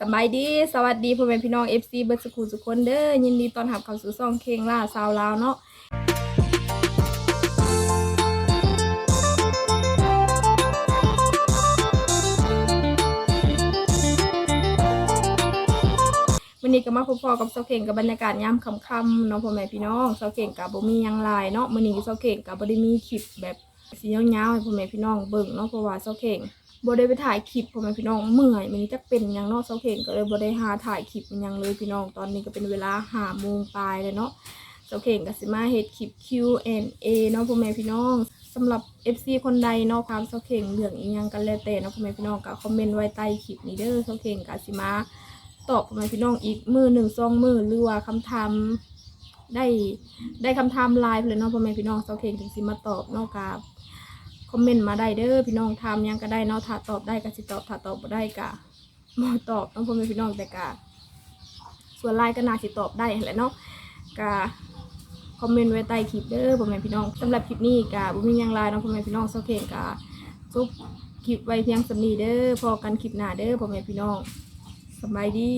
สบายดี สวัสดีพ่อแม่พี่น้อง FC เบิร์ดสกูลสุกคนเด้อ ยินดีต้อนรับเข้าสู่ซ่องเคงล่าสาวลาวเนาะวันนี้ก็มาพบๆกับเซาเข่งกับบรรยากาศยามค่ำๆเนาะพ่อแม่พี่น้องเซาเข่งกับบ่มีหยังหลายเนาะมื้อนี้เซาเข่งกับบ่ได้มีคลิปแบบ สียาวๆให้พ่อแม่พี่น้องเบิ่งเนาะเพราะว่าเซาเข่งบ่ได้ไปถ่ายคลิปพ่อแม่พี่น้องเมื่อยมันนี้จะเป็นยังเนาะเซาเข่งก็เลยบ่ได้หาถ่ายคลิปมันยังเลยพี่น้องตอนนี้ก็เป็นเวลาหาโมงปลายเลยเนาะเซาเข่งก็สิมาเฮ็ดคลิป Q&A เนาะพ่อแม่พี่น้องสำหรับ FC คนใดเนาะความเซาเข่งเรื่องอีหยังกันแล้วแต่เนาะพ่อแม่พี่น้องก็คอมเมนต์ไว้ใต้คลิปนี้เด้อเซาเข่งก็สิมาตอบพ่อแม่พี่น้องอีกมือหนึ่งสองมือหรือว่าคำถาม ได้ได้คำถามไลน์เลยเนาะพ่อแม่พี่น้องเซาเข่งถึงสิมาตอบเนาะกับคอมเมนต์มาได้เด้อพี่น้องทำยังก็ได้เนาะถ้าตอบได้ก็สิตอบถ้าตอบบ่ได้ก็บ่ตอบต้องพ่อแม่พี่น้องแต่ก็ส่วนไลน์ก็น่าสิตอบได้แหละเนาะก็คอมเมนต์ไว้ใต้คลิปเด้อพ่อแม่พี่น้องสำหรับคลิปนี้ก็บ่มีหยังหลายเนาะพ่อแม่พี่น้องเซาเข่งก็จบคลิปไว้เพียงสำนีเด้อพอกันคลิปหน้าเด้อพ่อแม่พี่น้องสบายดี